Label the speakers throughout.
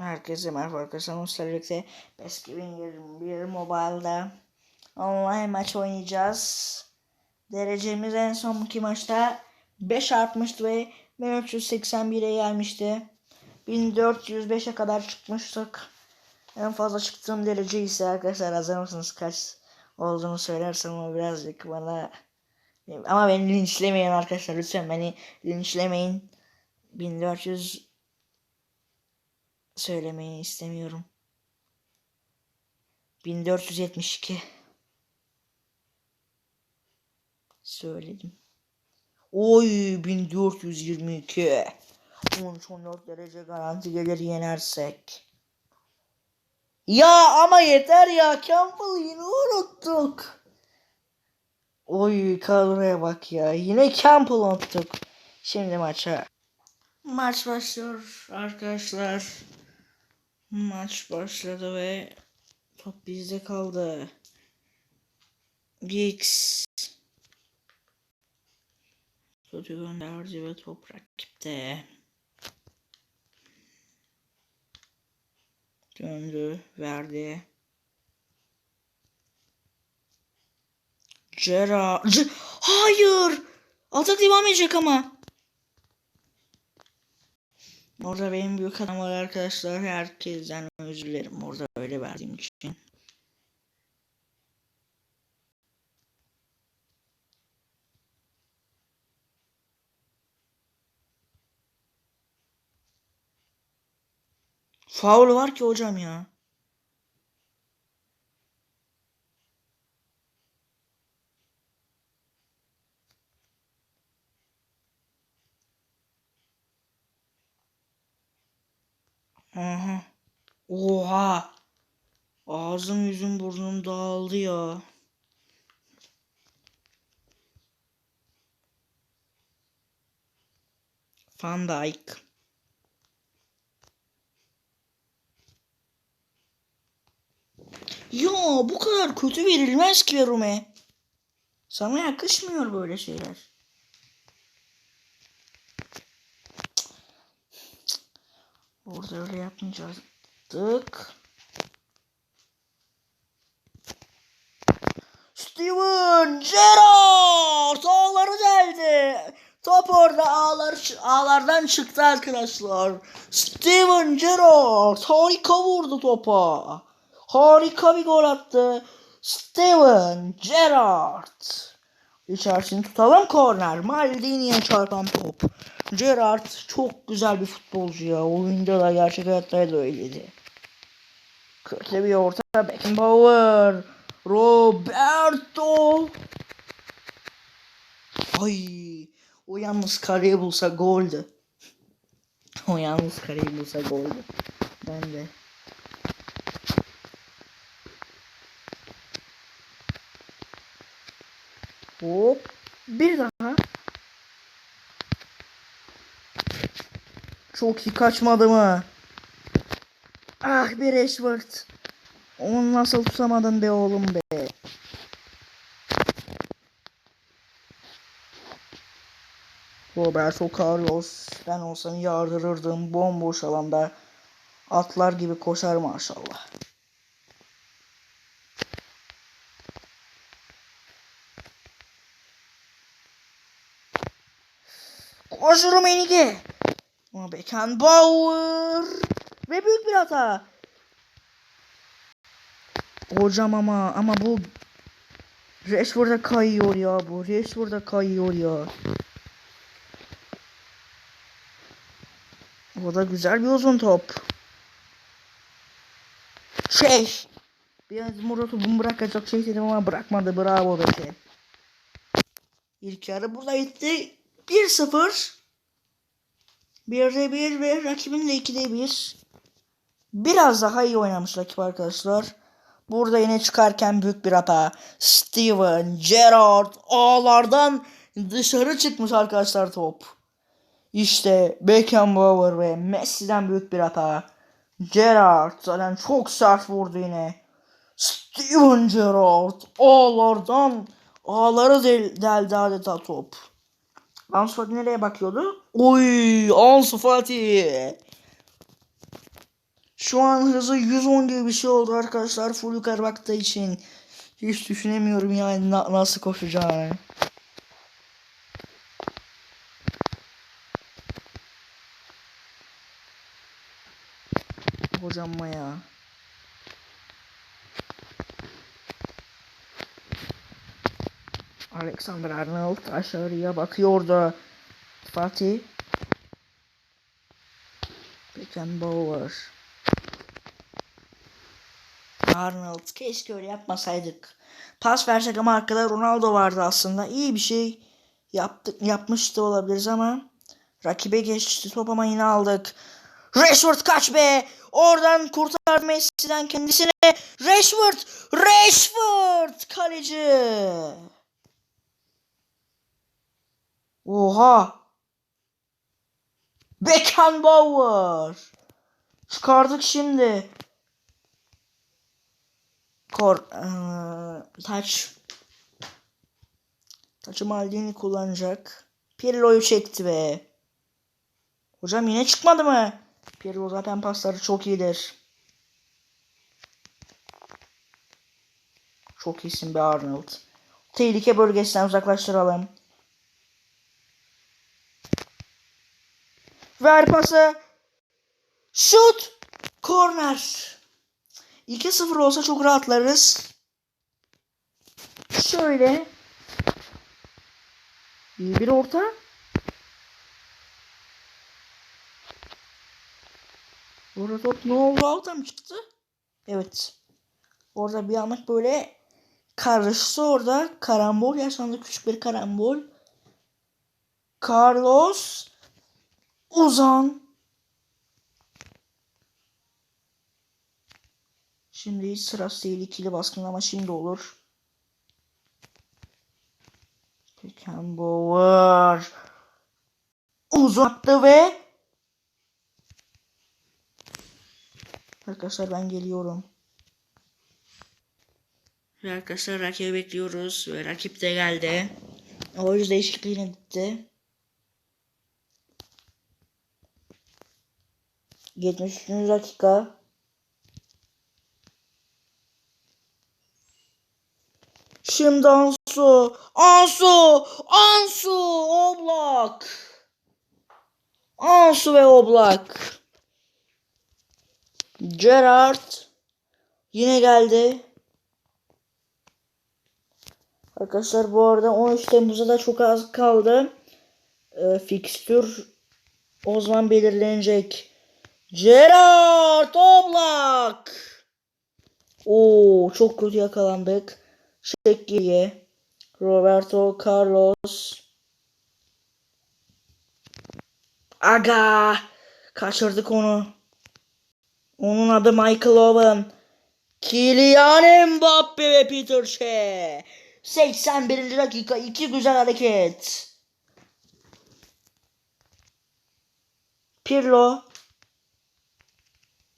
Speaker 1: Herkese merhaba arkadaşlar. Onlarla birlikte PES 2021 Mobile'da online maç oynayacağız. Derecemiz en sonki maçta 5 artmıştı ve 1381'e gelmişti. 1405'e kadar çıkmıştık. En fazla çıktığım derece ise arkadaşlar hazır mısınız kaç olduğunu söylersem o birazcık bana ama beni linçlemeyin arkadaşlar lütfen beni linçlemeyin. 1400 söylemeyi istemiyorum. 1472 söyledim. Oy 1422 13-14 derece garanti gelir yenersek. Ya ama yeter ya Campbell yine unuttuk. Oy kadroya bak ya yine Campbell unuttuk. Şimdi maça. Maç başlıyor arkadaşlar. Maç başladı ve top bizde kaldı. Giggs Topu gönderdi ve top rakipte. Döndü, verdi. Gerard. Hayır! Atak devam edecek ama. Orada benim büyük adam var arkadaşlar. Herkesten özür dilerim orada öyle verdiğim için. Faul var ki hocam ya. Aha. Oha. Ağzım yüzüm burnum dağıldı ya. Van Dijk. Ya bu kadar kötü verilmez ki Rume. Sana yakışmıyor böyle şeyler. Orada öyle yapmayacaktık. Steven Gerrard ağları deldi. Top orada ağlar, ağlardan çıktı arkadaşlar. Steven Gerrard harika vurdu topa. Harika bir gol attı. Steven Gerrard. İçerisini tutalım korner. Maldini'ye çarpan top. Gerrard çok güzel bir futbolcu ya. Oyunda da gerçek hayatta da öyleydi. Kötü bir orta. Beckenbauer. Roberto. Ay. O yalnız kareyi bulsa goldü. O yalnız kareyi bulsa goldü. Ben de. Hop. Bir daha. Çok iyi kaçmadı mı? Ah bir Rashford. Onu nasıl tutamadın be oğlum be. Roberto Carlos. Ben olsam yardırırdım bomboş alanda. Atlar gibi koşar maşallah. Koşurum Enige. Ama Beckenbauer. Ve büyük bir hata. Hocam ama ama bu Rashford'a kayıyor ya bu. Rashford'a kayıyor ya. O da güzel bir uzun top. Şey. Biraz Murat'ı bunu bırakacak şey dedim ama bırakmadı. Bravo be şey. İlk yarı burada bitti. 1-0. 1'de 1 ve rakibin de 2'de 1. Biraz daha iyi oynamış rakip arkadaşlar. Burada yine çıkarken büyük bir hata. Steven Gerrard ağlardan dışarı çıkmış arkadaşlar top. İşte Beckenbauer ve Messi'den büyük bir hata. Gerrard zaten çok sert vurdu yine. Steven Gerrard ağlardan ağları del deldi adeta top. Ansu Fati nereye bakıyordu? Oy Ansu Fati. Şu an hızı 110 gibi bir şey oldu arkadaşlar. Full yukarı baktığı için. Hiç düşünemiyorum yani na- nasıl koşacağını. Hocam ya. Alexander Arnold aşağıya bakıyordu. Fatih. Beckenbauer. Arnold. Keşke öyle yapmasaydık. Pas versek ama arkada Ronaldo vardı aslında. İyi bir şey yaptık, yapmış da olabiliriz ama rakibe geçti top ama yine aldık. Rashford kaç be. Oradan kurtar Messi'den kendisine. Rashford. Rashford. Kaleci. Oha. Beckenbauer. Çıkardık şimdi. Kor eee, taç. Taçı Maldini kullanacak. Pirlo'yu çekti be. Hocam yine çıkmadı mı? Pirlo zaten pasları çok iyidir. Çok iyisin be Arnold. Tehlike bölgesinden uzaklaştıralım. Ver pası. Şut. Korner. 2-0 olsa çok rahatlarız. Şöyle. İyi bir orta. Burada top ne oldu? Alta mı çıktı? Evet. Orada bir anlık böyle karıştı orada. Karambol yaşandı. Küçük bir karambol. Carlos Uzan Şimdi sırası değil ikili baskın ama şimdi olur. Beckenbauer uzattı ve Arkadaşlar ben geliyorum. Ve arkadaşlar rakibi bekliyoruz ve rakip de geldi. O yüzden değişikliğine gitti. 73. dakika. Şimdi Ansu. Ansu. Ansu. Oblak. Ansu ve Oblak. Gerard. Yine geldi. Arkadaşlar bu arada 13 Temmuz'a da çok az kaldı. Ee, fikstür o zaman belirlenecek. Gerard Oblak. Oo çok kötü yakalandık. Şekliye. Roberto Carlos. Aga. Kaçırdık onu. Onun adı Michael Owen. Kylian Mbappe ve Peter Shea. 81. dakika. iki güzel hareket. Pirlo.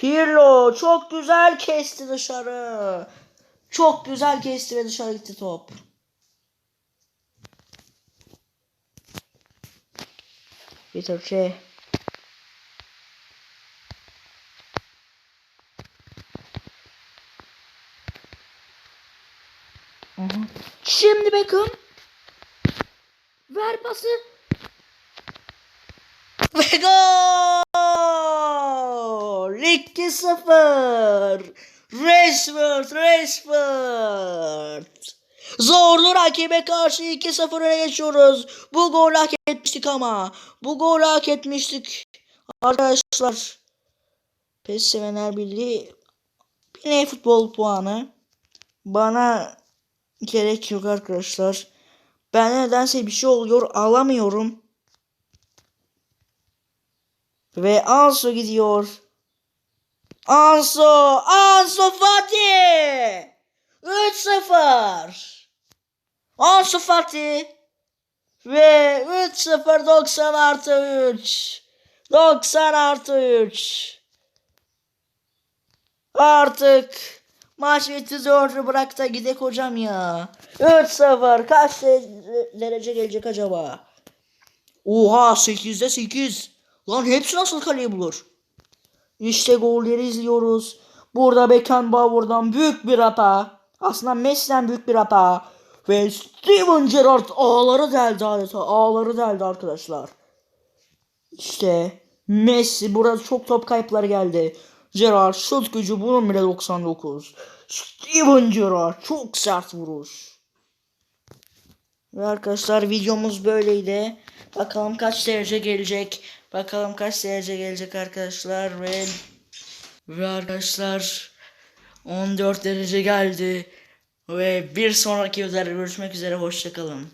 Speaker 1: Pirlo çok güzel kesti dışarı. Çok güzel kesti ve dışarı gitti top. Peter. Aha. Şimdi Beckham. Ver pası. Gol! 2-0. Rashford, Rashford. Zorlu rakibe karşı 2-0 öne geçiyoruz. Bu golü hak etmiştik ama. Bu golü hak etmiştik. Arkadaşlar. PES Sevenler Birliği bir futbol puanı. Bana gerek yok arkadaşlar. Ben nedense bir şey oluyor alamıyorum. Ve Ansu gidiyor. Ansu! Ansu Fatih! 3-0. Ansu Fatih. Ve 3-0 90 artı 3. 90 artı 3. Artık maç bitti zorlu bırak da gidek hocam ya. 3-0 kaç de- derece gelecek acaba? Oha 8'de 8. Lan hepsi nasıl kaleyi bulur? İşte golleri izliyoruz. Burada Beckenbauer'dan büyük bir hata. Aslında Messi'den büyük bir hata. Ve Steven Gerrard ağları deldi adeta. Ağları deldi arkadaşlar. İşte Messi burada çok top kayıpları geldi. Gerrard şut gücü bunun bile 99. Steven Gerrard çok sert vuruş. Ve arkadaşlar videomuz böyleydi. Bakalım kaç derece gelecek. Bakalım kaç derece gelecek arkadaşlar ve ve arkadaşlar 14 derece geldi. Ve bir sonraki videoda görüşmek üzere hoşçakalın.